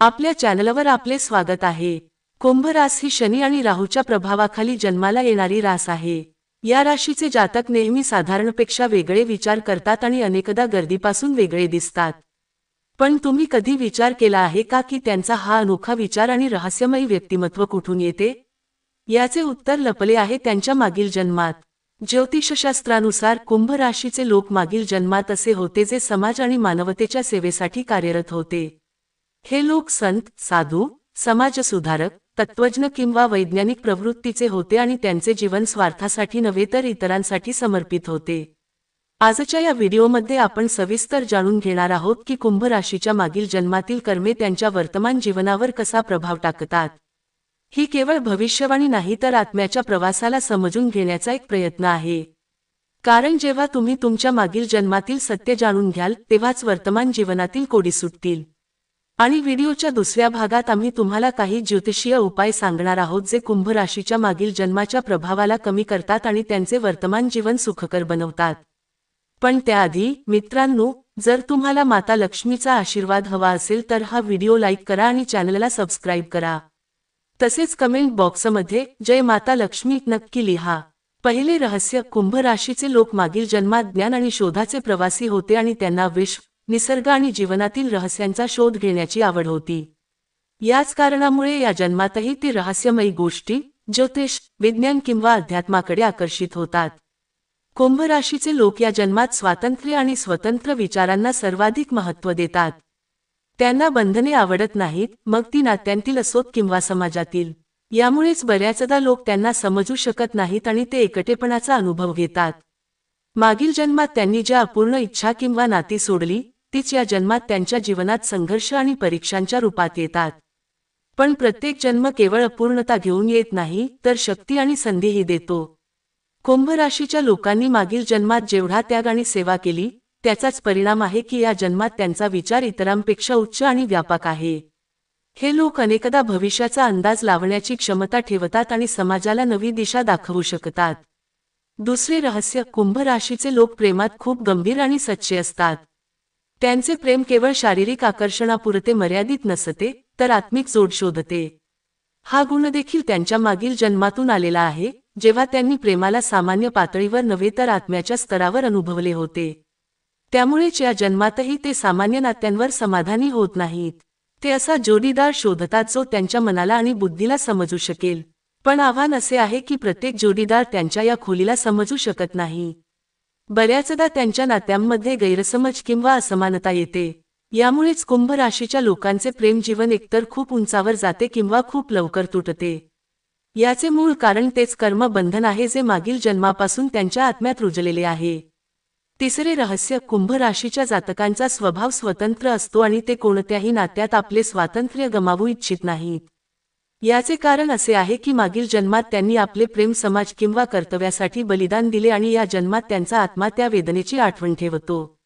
आपल्या चॅनलवर आपले स्वागत आहे. कुंभ रास ही शनी आणि राहूच्या प्रभावाखाली जन्माला येणारी रास आहे. या राशीचे जातक नेहमी साधारणपेक्षा वेगळे विचार करतात आणि अनेकदा गर्दीपासून वेगळे दिसतात. पण तुम्ही कधी विचार केला आहे का की त्यांचा हा अनोखा विचार आणि रहस्यमयी व्यक्तिमत्व कुठून येते? याचे उत्तर लपले आहे त्यांच्या मागील जन्मात. ज्योतिषशास्त्रानुसार कुंभ राशीचे लोक मागील जन्मात असे होते जे समाज आणि मानवतेच्या सेवेसाठी कार्यरत होते. हे लोक संत साधू समाजसुधारक तत्वज्ञ किंवा वैज्ञानिक प्रवृत्तीचे होते आणि त्यांचे जीवन स्वार्थासाठी नव्हे तर इतरांसाठी समर्पित होते. आजच्या या व्हिडिओमध्ये आपण सविस्तर जाणून घेणार आहोत की कुंभ राशीच्या मागील जन्मातील कर्मे त्यांच्या वर्तमान जीवनावर कसा प्रभाव टाकतात. ही केवळ भविष्यवाणी नाही तर आत्म्याच्या प्रवासाला समजून घेण्याचा एक प्रयत्न आहे. कारण जेव्हा तुम्ही तुमच्या मागील जन्मातील सत्य जाणून घ्याल तेव्हाच वर्तमान जीवनातील कोडी सुटतील. आणि व्हिडिओच्या दुसऱ्या भागात आम्ही तुम्हाला काही ज्योतिषीय उपाय सांगणार आहोत जे कुंभ राशीच्या मागील जन्माच्या प्रभावाला कमी करतात आणि त्यांचे वर्तमान जीवन सुखकर बनवतात. पण त्याआधी मित्रांनो जर तुम्हाला माता लक्ष्मीचा आशीर्वाद हवा असेल तर हा व्हिडिओ लाईक करा आणि चॅनलला सबस्क्राईब करा. तसेच कमेंट बॉक्समध्ये जय माता लक्ष्मी नक्की लिहा. पहिले रहस्य कुंभ राशीचे लोक मागील जन्मात ज्ञान आणि शोधाचे प्रवासी होते आणि त्यांना विश्व निसर्ग आणि जीवनातील रहस्यांचा शोध घेण्याची आवड होती. याच कारणामुळे या जन्मातही ती रहस्यमयी गोष्टी ज्योतिष विज्ञान किंवा अध्यात्माकडे आकर्षित होतात. कुंभ राशीचे लोक या जन्मात स्वातंत्र्य आणि स्वतंत्र विचारांना सर्वाधिक महत्त्व देतात. त्यांना बंधने आवडत नाहीत मग ती नात्यांतील असोत किंवा समाजातील. यामुळेच बऱ्याचदा लोक त्यांना समजू शकत नाहीत आणि ते एकटेपणाचा अनुभव घेतात. मागील जन्मात त्यांनी ज्या अपूर्ण इच्छा किंवा नाती सोडली तीच या जन्मात त्यांच्या जीवनात संघर्ष आणि परीक्षांच्या रूपात येतात. पण प्रत्येक जन्म केवळ अपूर्णता घेऊन येत नाही तर शक्ती आणि संधीही देतो. कुंभ राशीच्या लोकांनी मागील जन्मात जेवढा त्याग आणि सेवा केली त्याचाच परिणाम आहे की या जन्मात त्यांचा विचार इतरांपेक्षा उच्च आणि व्यापक आहे. हे लोक अनेकदा भविष्याचा अंदाज लावण्याची क्षमता ठेवतात आणि समाजाला नवी दिशा दाखवू शकतात. दुसरे रहस्य कुंभ राशीचे लोक प्रेमात खूप गंभीर आणि सच्चे असतात. त्यांचे प्रेम केवळ शारीरिक आकर्षणापुरते मर्यादित नसते तर आत्मिक जोड शोधते. हा गुण देखील त्यांच्या मागील जन्मातून आलेला आहे जेव्हा त्यांनी प्रेमाला सामान्य पातळीवर नव्हे तर आत्म्याच्या स्तरावर अनुभवले होते. त्यामुळेच या जन्मातही ते सामान्य नात्यांवर समाधानी होत नाहीत. ते असा जोडीदार शोधतात जो त्यांच्या मनाला आणि बुद्धीला समजू शकेल. पण आव्हान असे आहे की प्रत्येक जोडीदार त्यांच्या या खोलीला समजू शकत नाही. बऱ्याचदा त्यांच्या नात्यांमध्ये गैरसमज किंवा असमानता येते. यामुळेच कुंभ राशीच्या लोकांचे प्रेमजीवन एकतर खूप उंचावर जाते किंवा खूप लवकर तुटते. याचे मूळ कारण तेच कर्मबंधन आहे जे मागील जन्मापासून त्यांच्या आत्म्यात रुजलेले आहे. तिसरे रहस्य कुंभ राशीच्या जातकांचा स्वभाव स्वतंत्र असतो आणि ते कोणत्याही नात्यात आपले स्वातंत्र्य गमावू इच्छित नाहीत. याचे कारण असे आहे की मागील जन्मात त्यांनी आपले प्रेम समाज किंवा कर्तव्यासाठी बलिदान दिले आणि या जन्मात त्यांचा आत्मा त्या वेदनेची आठवण ठेवतो.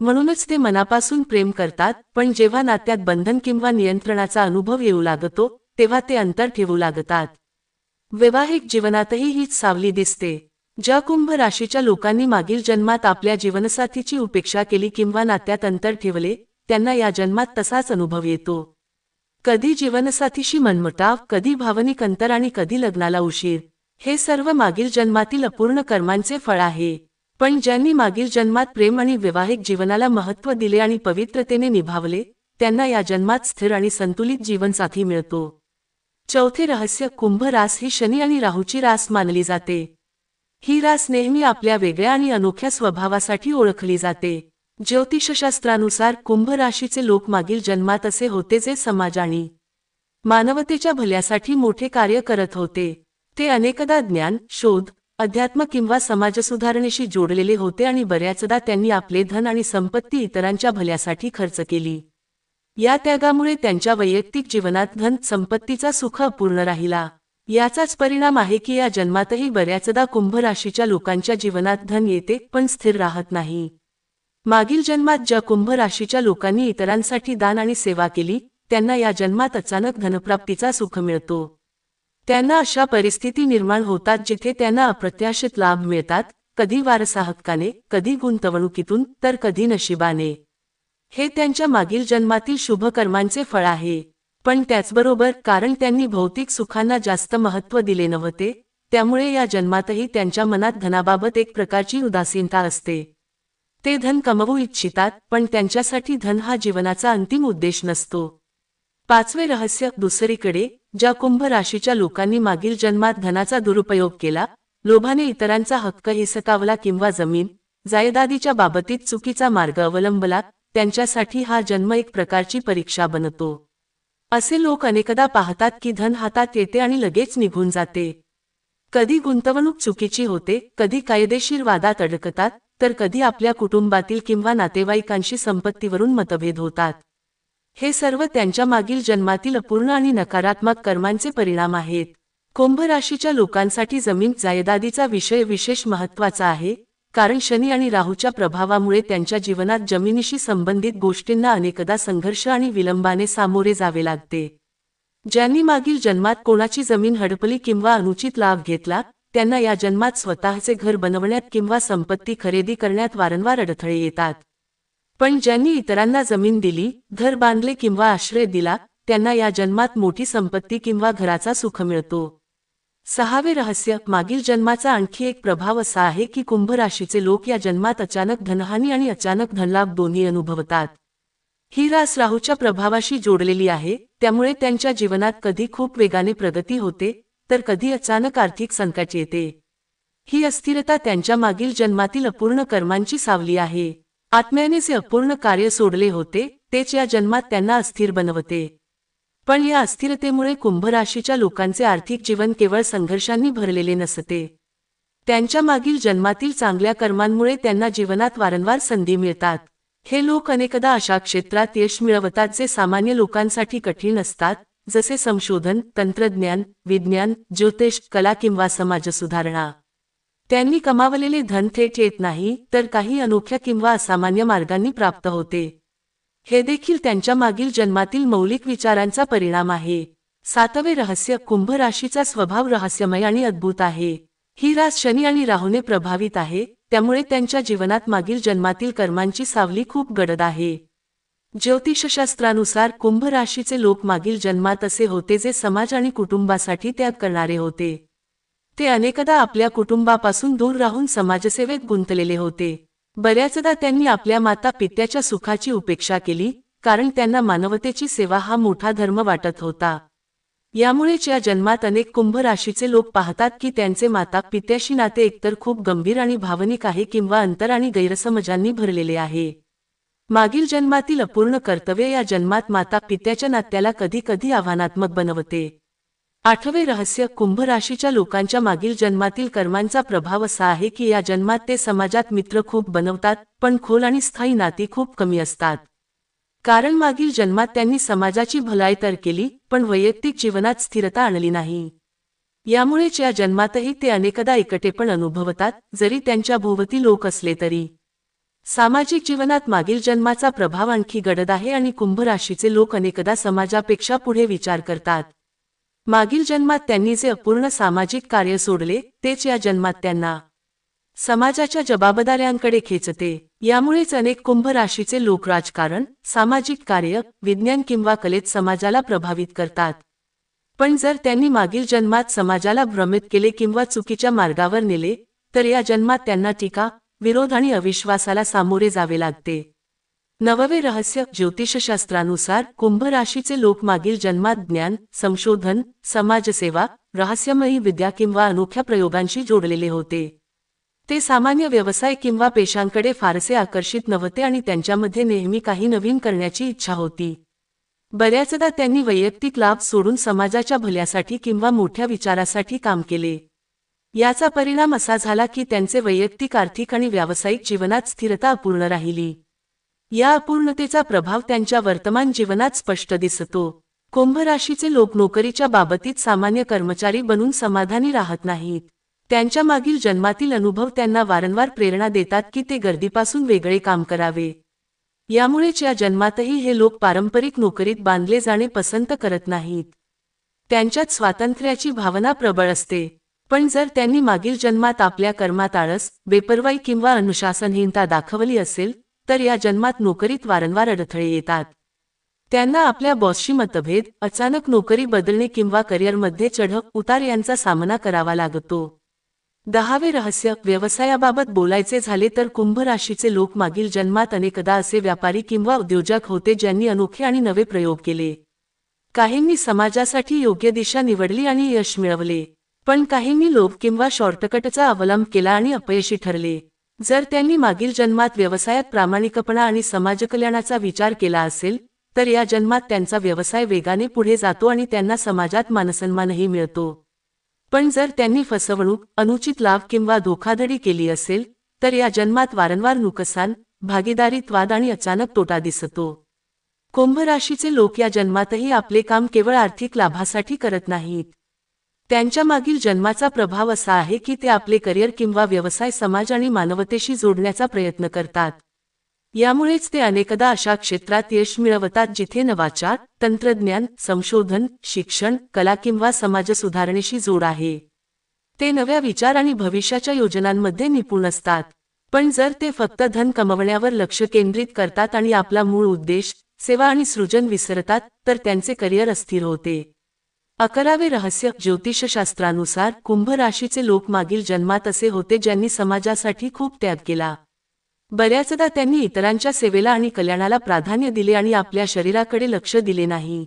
म्हणूनच ते मनापासून प्रेम करतात पण जेव्हा नात्यात बंधन किंवा नियंत्रणाचा अनुभव येऊ लागतो तेव्हा ते अंतर ठेवू लागतात. वैवाहिक जीवनातही हीच सावली दिसते. ज्या कुंभ राशीच्या लोकांनी मागील जन्मात आपल्या जीवनसाथीची उपेक्षा केली किंवा नात्यात अंतर ठेवले त्यांना या जन्मात तसाच अनुभव येतो. कधी जीवनसाथीशी मनमुटाव कधी भावनिक अंतर आणि कधी लग्नाला उशीर हे सर्व मागील जन्मातील अपूर्ण कर्मांचे फळ आहे. पण ज्यांनी मागील जन्मात प्रेम आणि वैवाहिक जीवनाला महत्त्व दिले आणि पवित्रतेने निभावले त्यांना या जन्मात स्थिर आणि संतुलित जीवनसाथी मिळतो. चौथे रहस्य कुंभ रास ही शनी आणि राहूची रास मानली जाते. ही रास नेहमी आपल्या वेगळ्या आणि अनोख्या स्वभावासाठी ओळखली जाते. ज्योतिषशास्त्रानुसार कुंभ राशीचे लोक मागील जन्मात असे होते जे समाज आणि मानवतेच्या भल्यासाठी मोठे कार्य करत होते. ते अनेकदा ज्ञान शोध अध्यात्म किंवा समाजसुधारणेशी जोडलेले होते आणि बऱ्याचदा त्यांनी आपले धन आणि संपत्ती इतरांच्या भल्यासाठी खर्च केली. या त्यागामुळे त्यांच्या वैयक्तिक जीवनात धन संपत्तीचा सुख अपूर्ण राहिला. याचाच परिणाम आहे की या जन्मातही बऱ्याचदा कुंभ राशीच्या लोकांच्या जीवनात धन येते पण स्थिर राहत नाही. मागील जन्मात ज्या कुंभ राशीच्या लोकांनी इतरांसाठी दान आणि सेवा केली त्यांना या जन्मात अचानक धनप्राप्तीचा सुख मिळतो. त्यांना अशा परिस्थिती निर्माण होतात जिथे त्यांना अप्रत्याशित लाभ मिळतात कधी वारसा हक्काने कधी गुंतवणुकीतून तर कधी नशिबाने. हे त्यांच्या मागील जन्मातील शुभकर्मांचे फळ आहे. पण त्याचबरोबर कारण त्यांनी भौतिक सुखांना जास्त महत्त्व दिले नव्हते त्यामुळे या जन्मातही त्यांच्या मनात धनाबाबत एक प्रकारची उदासीनता असते. ते धन कमवू इच्छितात पण त्यांच्यासाठी धन हा जीवनाचा अंतिम उद्देश नसतो. पाचवे रहस्य दुसरीकडे ज्या कुंभ राशीच्या लोकांनी मागील जन्मात धनाचा दुरुपयोग केला लोभाने इतरांचा हक्क हिसकावला किंवा जमीन जायदादीच्या बाबतीत चुकीचा मार्ग अवलंबला त्यांच्यासाठी हा जन्म एक प्रकारची परीक्षा बनतो. असे लोक अनेकदा पाहतात की धन हातात येते आणि लगेच निघून जाते. कधी गुंतवणूक चुकीची होते कधी कायदेशीर वादात अडकतात तर कधी आपल्या कुटुंबातील किंवा नातेवाईकांशी संपत्तीवरून मतभेद होतात. हे सर्व त्यांच्या मागील जन्मातील अपूर्ण आणि नकारात्मक कर्मांचे परिणाम आहेत. कुंभ राशीच्या लोकांसाठी जमीन जायदादीचा विषय विशेष महत्त्वाचा आहे कारण शनी आणि राहूच्या प्रभावामुळे त्यांच्या जीवनात जमिनीशी संबंधित गोष्टींना अनेकदा संघर्ष आणि विलंबाने सामोरे जावे लागते. ज्यांनी मागील जन्मात कोणाची जमीन हडपली किंवा अनुचित लाभ घेतला त्यांना या जन्मात स्वतःचे घर बनवण्यात किंवा संपत्ती खरेदी करण्यात वारंवार अडथळे येतात. पण ज्यांनी इतरांना जमीन दिली घर बांधले किंवा आश्रय दिला त्यांना या जन्मात मोठी संपत्ती किंवा घराचा सुख मिळतो. सहावे रहस्य मागील जन्माचा आणखी एक प्रभाव असा आहे की कुंभ राशीचे लोक या जन्मात अचानक धनहानी आणि अचानक धनलाभ दोन्ही अनुभवतात. ही रास राहूच्या प्रभावाशी जोडलेली आहे त्यामुळे त्यांच्या जीवनात कधी खूप वेगाने प्रगती होते तर कधी अचानक आर्थिक संकट येते. ही अस्थिरता त्यांच्या मागील जन्मातील अपूर्ण कर्मांची सावली आहे. आत्म्याने जे अपूर्ण कार्य सोडले होते तेच या जन्मात त्यांना अस्थिर बनवते. पण या अस्थिरतेमुळे कुंभ राशीच्या लोकांचे आर्थिक जीवन केवळ संघर्षांनी भरलेले नसते. त्यांच्या मागील जन्मातील चांगल्या कर्मांमुळे त्यांना जीवनात वारंवार संधी मिळतात. हे लोक अनेकदा अशा क्षेत्रात यश मिळवतात जे सामान्य लोकांसाठी कठीण असतात जसे संशोधन तंत्रज्ञान विज्ञान ज्योतिष कला किंवा समाज सुधारणा. त्यांनी कमावलेले धन थेट येत नाही तर काही अनोख्या किंवा असामान्य मार्गांनी प्राप्त होते. हे देखील त्यांच्या मागील जन्मातील मौलिक विचारांचा परिणाम आहे. सातवे रहस्य कुंभ राशीचा स्वभाव रहस्यमय आणि अद्भुत आहे. ही रास शनी आणि राहूने प्रभावित आहे त्यामुळे त्यांच्या जीवनात मागील जन्मातील कर्मांची सावली खूप गडद आहे. ज्योतिषशास्त्रानुसार कुंभ राशीचे लोक मागील जन्मात असे होते जे समाज आणि कुटुंबासाठी त्याग करणारे होते. ते अनेकदा आपल्या कुटुंबापासून दूर राहून समाजसेवेत गुंतलेले होते. बऱ्याचदा त्यांनी आपल्या माता पित्याच्या सुखाची उपेक्षा केली कारण त्यांना मानवतेची सेवा हा मोठा धर्म वाटत होता. यामुळेच या जन्मात अनेक कुंभ राशीचे लोक पाहतात की त्यांचे माता पित्याशी नाते एकतर खूप गंभीर आणि भावनिक आहे किंवा अंतर आणि गैरसमजांनी भरलेले आहे. मागील जन्मातील अपूर्ण कर्तव्य या जन्मात माता पित्याच्या नात्याला कधी कधी आव्हानात्मक बनवते. आठवे रहस्य कुंभ राशीच्या लोकांच्या मागील जन्मातील कर्मांचा प्रभाव असा आहे की या जन्मात ते समाजात मित्र खूप बनवतात पण खोल आणि स्थायी नाती खूप कमी असतात. कारण मागील जन्मात त्यांनी समाजाची भलाई तर केली पण वैयक्तिक जीवनात स्थिरता आणली नाही. यामुळेच या जन्मातही ते अनेकदा एकटेपण अनुभवतात जरी त्यांच्या भोवती लोक असले तरी. सामाजिक जीवनात मागील जन्माचा प्रभाव आणखी गडद आहे आणि कुंभ राशीचे लोक अनेकदा समाजापेक्षा पुढे विचार करतात. मागील जन्मात त्यांनी जे अपूर्ण सामाजिक कार्य सोडले तेच या जन्मात त्यांना समाजाच्या जबाबदाऱ्यांकडे खेचते. यामुळेच अनेक कुंभ राशीचे लोक राजकारण सामाजिक कार्य विज्ञान किंवा कलेत समाजाला प्रभावित करतात. पण जर त्यांनी मागील जन्मात समाजाला भ्रमित केले किंवा चुकीच्या मार्गावर नेले तर या जन्मात त्यांना टीका विरोध आणि अविश्वासाला सामोरे जावे लागते. नववे रहस्य ज्योतिषशास्त्रानुसार कुंभ राशीचे लोक मागील जन्मात ज्ञान संशोधन समाजसेवा रहस्यमयी विद्या किंवा अनोख्या प्रयोगांशी जोडलेले होते. ते सामान्य व्यवसाय किंवा पेशांकडे फारसे आकर्षित नव्हते आणि त्यांच्यामध्ये नेहमी काही नवीन करण्याची इच्छा होती. बऱ्याचदा त्यांनी वैयक्तिक लाभ सोडून समाजाच्या भल्यासाठी किंवा मोठ्या विचारासाठी काम केले. याचा परिणाम असा झाला की त्यांचे वैयक्तिक आर्थिक आणि व्यावसायिक जीवनात स्थिरता अपूर्ण राहिली. या अपूर्णतेचा प्रभाव त्यांच्या वर्तमान जीवनात स्पष्ट दिसतो. कुंभ राशीचे लोक नोकरीच्या बाबतीत सामान्य कर्मचारी बनून समाधानी राहत नाहीत. त्यांच्या मागील जन्मातील अनुभव त्यांना वारंवार प्रेरणा देतात की ते गर्दीपासून वेगळे काम करावे. यामुळेच या जन्मातही हे लोक पारंपरिक नोकरीत बांधले जाणे पसंत करत नाहीत. त्यांच्यात स्वातंत्र्याची भावना प्रबळ असते. पण जर त्यांनी मागील जन्मात आपल्या कर्मात आळस बेपरवाई किंवा अनुशासनहीनता दाखवली असेल तर या जन्मात नोकरीत वारंवार अडथळे येतात. त्यांना आपल्या बॉसशी मतभेद अचानक नोकरी बदलणे किंवा करिअरमध्ये चढ उतार यांचा सामना करावा लागतो. दहावे रहस्य व्यवसायाबाबत बोलायचे झाले तर कुंभ राशीचे लोक मागील जन्मात अनेकदा असे व्यापारी किंवा उद्योजक होते ज्यांनी अनोखे आणि नवे प्रयोग केले. काहींनी समाजासाठी योग्य दिशा निवडली आणि यश मिळवले. पण काहींनी लोभ किंवा शॉर्टकटचा अवलंब केला आणि अपयशी ठरले. जर त्यांनी मागील जन्मात व्यवसायात प्रामाणिकपणा आणि समाजकल्याणाचा विचार केला असेल तर या जन्मात त्यांचा व्यवसाय वेगाने पुढे जातो आणि त्यांना समाजात मानसन्मानही मिळतो. पण जर त्यांनी फसवणूक अनुचित लाभ किंवा धोखाधडी केली असेल तर या जन्मात वारंवार नुकसान भागीदारीत वाद आणि अचानक तोटा दिसतो. कुंभ राशीचे लोक या जन्मातही आपले काम केवळ आर्थिक लाभासाठी करत नाहीत. त्यांच्या मागील जन्माचा प्रभाव असा आहे की ते आपले करिअर किंवा व्यवसाय समाज आणि मानवतेशी जोडण्याचा प्रयत्न करतात. यामुळेच ते अनेकदा अशा क्षेत्रात यश मिळवतात जिथे नवाचार तंत्रज्ञान संशोधन शिक्षण कला किंवा समाज सुधारणेशी जोड आहे. ते नव्या विचार आणि भविष्याच्या योजनांमध्ये निपुण असतात. पण जर ते फक्त धन कमवण्यावर लक्ष केंद्रित करतात आणि आपला मूळ उद्देश सेवा आणि सृजन विसरतात तर त्यांचे करिअर अस्थिर होते. अकरावे रहस्य ज्योतिषशास्त्रानुसार कुंभ राशीचे लोक मागील जन्मात असे होते ज्यांनी समाजासाठी खूप त्याग केला. बऱ्याचदा त्यांनी इतरांच्या सेवेला आणि कल्याणाला प्राधान्य दिले आणि आपल्या शरीराकडे लक्ष दिले नाही.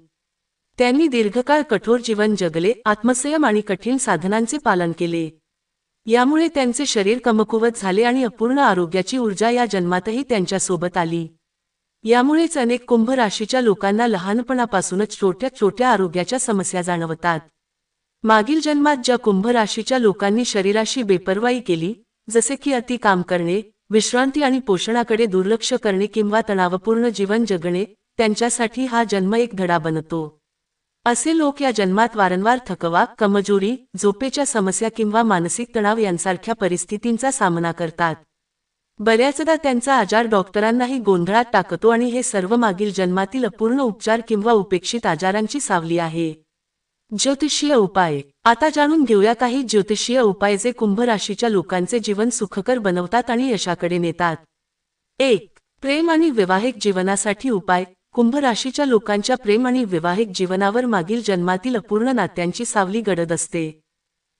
त्यांनी दीर्घकाळ कठोर जीवन जगले आत्मसंयम आणि कठीण साधनांचे पालन केले. यामुळे त्यांचे शरीर कमकुवत झाले आणि अपूर्ण आरोग्याची ऊर्जा या जन्मातही त्यांच्यासोबत आली. यामुळेच अनेक कुंभ राशीच्या लोकांना लहानपणापासूनच छोट्या छोट्या आरोग्याच्या समस्या जाणवतात. मागील जन्मात ज्या कुंभ राशीच्या लोकांनी शरीराशी बेपर्वाई केली जसे की अति काम करणे विश्रांती आणि पोषणाकडे दुर्लक्ष करणे किंवा तणावपूर्ण जीवन जगणे त्यांच्यासाठी हा जन्म एक धडा बनतो. असे लोक या जन्मात वारंवार थकवा कमजोरी झोपेच्या समस्या किंवा मानसिक तणाव यांसारख्या परिस्थितींचा सामना करतात. बऱ्याचदा त्यांचा आजार डॉक्टरांनाही गोंधळात टाकतो आणि हे सर्व मागील जन्मातील अपूर्ण उपचार किंवा उपेक्षित आजारांची सावली आहे. ज्योतिषीय उपाय. आता जाणून घेऊया काही ज्योतिषीय उपाय जे कुंभ राशीच्या लोकांचे जीवन सुखकर बनवतात आणि यशाकडे नेतात. एक. प्रेम आणि वैवाहिक जीवनासाठी उपाय. कुंभ राशीच्या लोकांच्या प्रेम आणि वैवाहिक जीवनावर मागील जन्मातील अपूर्ण नात्यांची सावली गडद असते.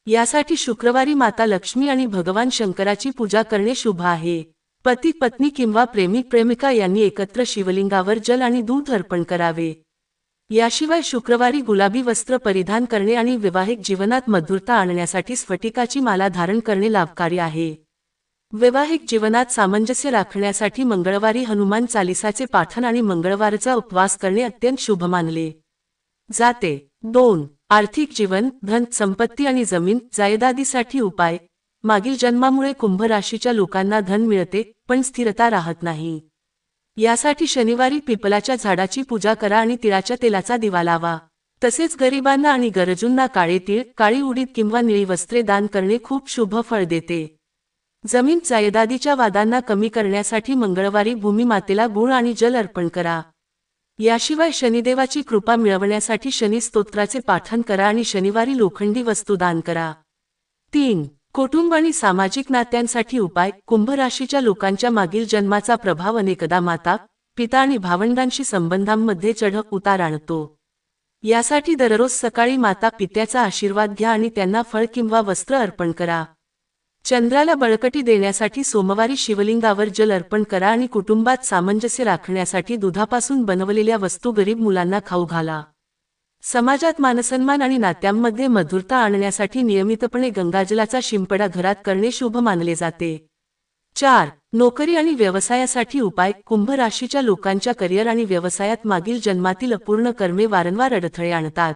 यासाठी शुक्रवारी माता लक्ष्मी आणि भगवान शंकराची पूजा करणे शुभ आहे. पती पत्नी किंवा प्रेमिक प्रेमिका यांनी एकत्र शिवलिंगावर जल आणि दूध अर्पण करावे. याशिवाय शुक्रवारी गुलाबी वस्त्र परिधान करणे आणि वैवाहिक जीवनात मधुरता आणण्यासाठी स्फटिकाची माला धारण करणे लाभकारी आहे. वैवाहिक जीवनात सामंजस्य राखण्यासाठी मंगळवारी हनुमान चालिसाचे पाठन आणि मंगळवारचा उपवास करणे अत्यंत शुभ मानले. जाते. दोन. आर्थिक जीवन धन संपत्ती आणि जमीन जायदादीसाठी उपाय. मागील जन्मामुळे कुंभ राशीच्या लोकांना धन मिळते पण स्थिरता राहत नाही. यासाठी शनिवारी पिपलाच्या झाडाची पूजा करा आणि तिळाच्या तेलाचा दिवा लावा. तसेच गरिबांना आणि गरजूंना काळे तीळ काळी उडीद किंवा निळी वस्त्रे दान करणे खूप शुभ फळ देते. जमीन जायदादीच्या वादांना कमी करण्यासाठी मंगळवारी भूमिमातेला गुळ आणि जल अर्पण करा. याशिवाय शनिदेवाची कृपा मिळवण्यासाठी शनी स्तोत्राचे पाठन करा आणि शनिवारी लोखंडी वस्तू दान करा. तीन कुटुंब आणि सामाजिक नात्यांसाठी उपाय. कुंभ राशीच्या लोकांच्या मागील जन्माचा प्रभाव अनेकदा माता पिता आणि भावंडांशी संबंधांमध्ये चढक उतार आणतो. यासाठी दररोज सकाळी माता पित्याचा आशीर्वाद घ्या आणि त्यांना फळ किंवा वस्त्र अर्पण करा. चंद्राला बळकटी देण्यासाठी सोमवारी शिवलिंगावर जल अर्पण करा आणि कुटुंबात सामंजस्य राखण्यासाठी दुधापासून बनवलेल्या वस्तू गरीब मुलांना खाऊ घाला. समाजात मानसन्मान आणि नात्यांमध्ये मधुरता आणण्यासाठी नियमितपणे गंगाजलाचा शिंपडा घरात करणे शुभ मानले जाते. चार नोकरी आणि व्यवसायासाठी उपाय कुंभ राशीच्या लोकांच्या करिअर आणि व्यवसायात मागील जन्मातील अपूर्ण कर्मे वारंवार अडथळे आणतात.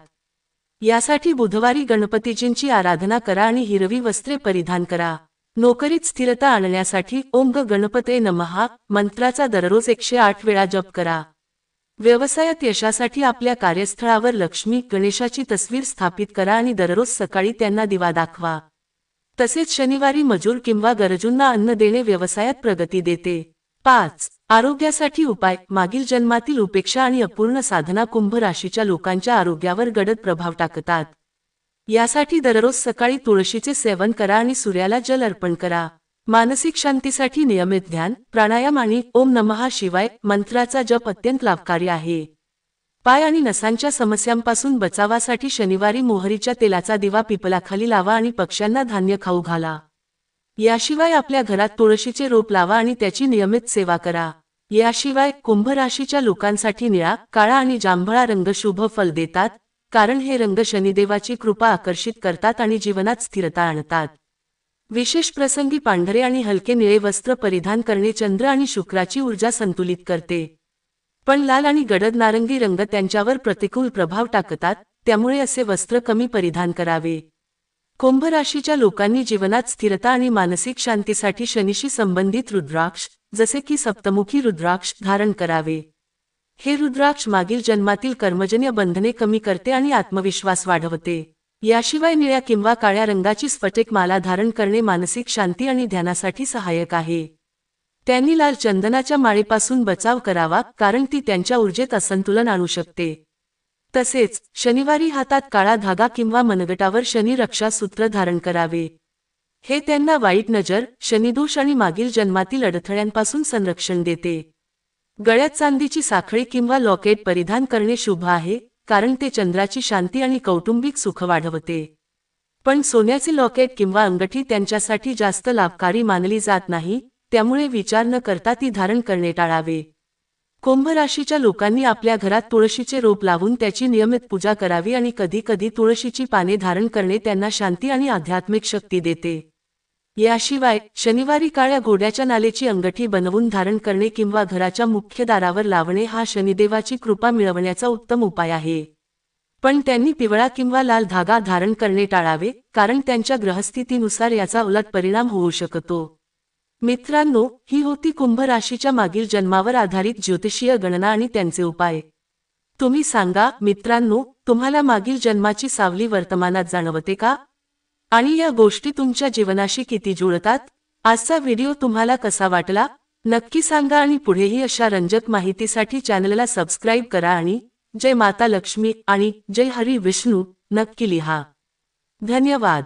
यासाठी बुधवारी गणपतीजींची आराधना करा आणि हिरवी वस्त्रे परिधान करा. नोकरीत स्थिरता आणण्यासाठी ओंग गणपते नमहा मंत्राचा दररोज एकशे आठ वेळा जप करा. व्यवसायात यशासाठी आपल्या कार्यस्थळावर लक्ष्मी गणेशाची तस्वीर स्थापित करा आणि दररोज सकाळी त्यांना दिवा दाखवा. तसेच शनिवारी मजूर किंवा गरजूंना अन्न देणे व्यवसायात प्रगती देते. पाच. आरोग्यासाठी उपाय. मागील जन्मातील उपेक्षा आणि अपूर्ण साधना कुंभ राशीच्या लोकांच्या आरोग्यावर गडद प्रभाव टाकतात. यासाठी दररोज सकाळी तुळशीचे सेवन करा आणि सूर्याला जल अर्पण करा. मानसिक शांतीसाठी नियमित ध्यान प्राणायाम आणि ओम नमहा शिवाय मंत्राचा जप अत्यंत लाभकारी आहे. पाय आणि नसांच्या समस्यांपासून बचावासाठी शनिवारी मोहरीच्या तेलाचा दिवा पिपलाखाली लावा आणि पक्ष्यांना धान्य खाऊ घाला. याशिवाय आपल्या घरात तुळशीचे रोप लावा आणि त्याची नियमित सेवा करा. याशिवाय कुंभ राशीच्या लोकांसाठी निळा काळा आणि जांभळा रंग शुभ फल देतात कारण हे रंग शनिदेवाची कृपा आकर्षित करतात आणि जीवनात स्थिरता आणतात. विशेष प्रसंगी पांढरे आणि हलके निळे वस्त्र परिधान करणे चंद्र आणि शुक्राची ऊर्जा संतुलित करते. पण लाल आणि गडद नारंगी रंग त्यांच्यावर प्रतिकूल प्रभाव टाकतात त्यामुळे असे वस्त्र कमी परिधान करावे. कुंभ राशीच्या लोकांनी जीवनात स्थिरता आणि मानसिक शांतीसाठी शनीशी संबंधित रुद्राक्ष जसे की सप्तमुखी रुद्राक्ष धारण करावे. हे रुद्राक्ष मागील जन्मातील कर्मजन्य बंधने कमी करते आणि आत्मविश्वास वाढवते. याशिवाय निळ्या किंवा काळ्या रंगाची स्फटिक माला धारण करणे मानसिक शांती आणि ध्यानासाठी सहाय्यक आहे. त्यांनी लाल चंदनाच्या माळेपासून बचाव करावा कारण ती त्यांच्या ऊर्जेत असंतुलन आणू शकते. तसेच शनिवारी हातात काळा धागा किंवा मनगटावर शनी रक्षा सूत्र धारण करावे. हे त्यांना वाईट नजर शनिदोष आणि मागील जन्मातील अडथळ्यांपासून संरक्षण देते. गळ्यात चांदीची साखळी किंवा लॉकेट परिधान करणे शुभ आहे कारण ते चंद्राची शांती आणि कौटुंबिक सुख वाढवते. पण सोन्याचे लॉकेट किंवा अंगठी त्यांच्यासाठी जास्त लाभकारी मानली जात नाही त्यामुळे विचार न करता ती धारण करणे टाळावे. कुंभ राशीच्या लोकांनी आपल्या घरात तुळशीचे रोप लावून त्याची नियमित पूजा करावी आणि कधी कधी तुळशीची पाने धारण करणे त्यांना शांती आणि आध्यात्मिक शक्ती देते. याशिवाय शनिवारी काळ्या घोड्याच्या नालेची अंगठी बनवून धारण करणे किंवा घराच्या मुख्य दारावर लावणे हा शनिदेवाची कृपा मिळवण्याचा उत्तम उपाय आहे. पण त्यांनी पिवळा किंवा लाल धागा धारण करणे टाळावे कारण त्यांच्या ग्रहस्थितीनुसार याचा उलट परिणाम होऊ शकतो. मित्रांनो ही होती कुंभ राशीच्या मागील जन्मावर आधारित ज्योतिषीय गणना आणि त्यांचे उपाय. तुम्ही सांगा मित्रांनो तुम्हाला मागील जन्माची सावली वर्तमानात जाणवते का? आणि या गोष्टी तुमच्या जीवनाशी किती जुळतात? आजचा व्हिडिओ तुम्हाला कसा वाटला? नक्की सांगा आणि पुढेही अशा रंजक माहितीसाठी चॅनलला सबस्क्राईब करा आणि जय माता लक्ष्मी आणि जय हरी विष्णू नक्की लिहा. धन्यवाद.